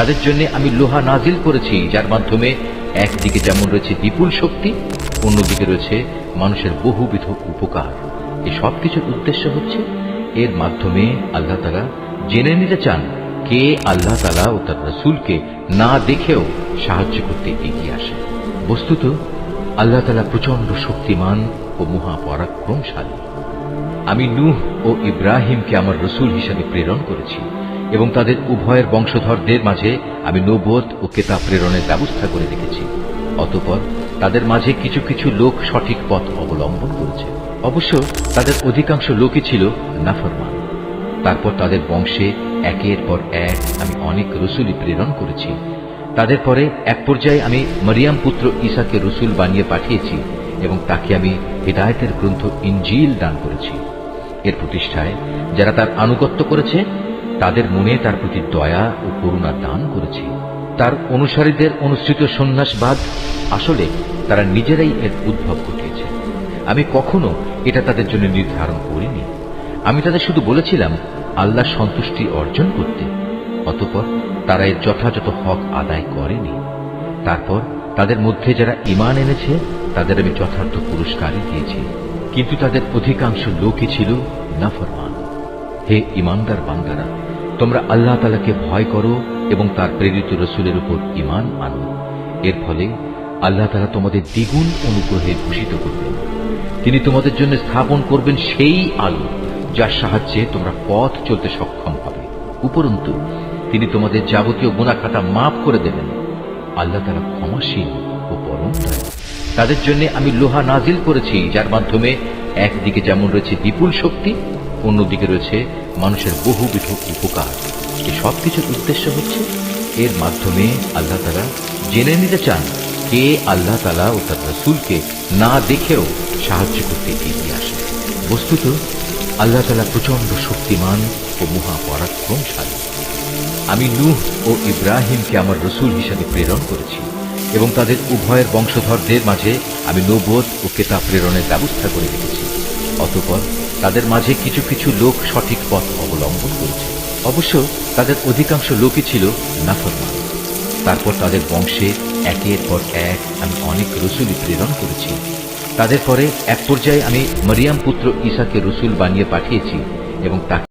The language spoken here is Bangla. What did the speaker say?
তাদের জন্য আমি লোহা নাজিল করেছি, যার মাধ্যমে একদিকে যেমন রয়েছে বিপুল শক্তি, অন্যদিকে রয়েছে মানুষের বহুবিধ উপকার। এই সব কিছুর উদ্দেশ্য হচ্ছে, এর মাধ্যমে আল্লাহ তালা জেনে নিতে চান, কে আল্লাহ তালা ও তার রসুলকে না দেখেও সাহায্য করতে এগিয়ে আসে। বস্তুত, আল্লাহ তালা প্রচণ্ড শক্তিমান ও মহাপরাক্রমশালী। আমি নূহ ও ইব্রাহিমকে আমার রসুল হিসাবে প্রেরণ করেছি। এবং তাদের উভয়ের বংশধরদের মাঝে আমি নবোধ ও কেতাব প্রেরণের ব্যবস্থা করে রেখেছি। অতপর তাদের মাঝে কিছু কিছু লোক সঠিক পথ অবলম্বন করেছে। অবশ্য তাদের অধিকাংশ লোকই ছিল নাফরমান। তারপর তাদের বংশে একের পর এক আমি অনেক রসুলই প্রেরণ করেছি। তাদের পরে এক পর্যায়ে আমি মরিয়াম পুত্র ঈশাকে রসুল বানিয়ে পাঠিয়েছি এবং তাকে আমি হৃদায়তের গ্রন্থ ইঞ্জিল দান করেছি। এর প্রতিষ্ঠায় যারা তার আনুগত্য করেছে তাদের মনে তার প্রতি দয়া ও করুণা দান করেছে। তার অনুসারীদের অনুসৃত সন্ন্যাসবাদ আসলে তারা নিজেরাই এর উদ্ভব ঘটিয়েছে। আমি কখনো এটা তাদের জন্য নির্ধারণ করিনি। আমি তাদের শুধু বলেছিলাম, আল্লাহ সন্তুষ্টি অর্জন করতে। অতপর তারা এর যথাযথ হক আদায় করেনি। তারপর তাদের মধ্যে যারা ইমান এনেছে, তাদের আমি যথার্থ পুরস্কারই দিয়েছি। কিন্তু তাদের অধিকাংশ লোকই ছিল নাফরমান। হে ইমানদার বান্দারা তোমরা আল্লাহ তালাকে ভয় করো এবং তার প্রেরিত রসুলের উপর ইমান আনো। এর ফলে আল্লাহ তালা তোমাদের দ্বিগুণ অনুগ্রহে ভূষিত করবেন। তিনি তোমাদের জন্য স্থাপন করবেন সেই আলো যার সাহায্যে তোমরা পথ চলতে সক্ষম হবে। উপরন্তু, তিনি তোমাদের যাবতীয় গুণাখাতা মাফ করে দেবেন। আল্লাহ তালা ক্ষমাসীন ও পরম তাদের জন্য আমি লোহা নাজিল করেছি, যার মাধ্যমে একদিকে যেমন রয়েছে বিপুল শক্তি অন্যদিকে রয়েছে মানুষের বহুবিধ উপকার। এই সব কিছুর উদ্দেশ্য হচ্ছে এর মাধ্যমে আল্লাহ তারা জেনে নিতে চান কে আল্লাহ তালা ও তার রসুলকে না দেখেও সাহায্য করতে এগিয়ে আসে। বস্তুত, আল্লাহ তালা প্রচণ্ড শক্তিমান ও মহাপরাক্রমশালী। আমি নূহ ও ইব্রাহিমকে আমার রসুল হিসাবে প্রেরণ করেছি এবং তাদের উভয়ের বংশধরদের মাঝে আমি নবোধ ও কেতাব প্রেরণের ব্যবস্থা করে রেখেছি। অতপর তাদের মাঝে কিছু কিছু লোক সঠিক পথ অবলম্বন করেছে। অবশ্য তাদের অধিকাংশ লোকই ছিল নাফরমান। তারপর তাদের বংশে একের পর এক আমি অনেক রসুলি প্রেরণ করেছি। তাদের পরে এক পর্যায়ে আমি মরিয়াম পুত্র ঈশাকে রসুল বানিয়ে পাঠিয়েছি এবং তাকে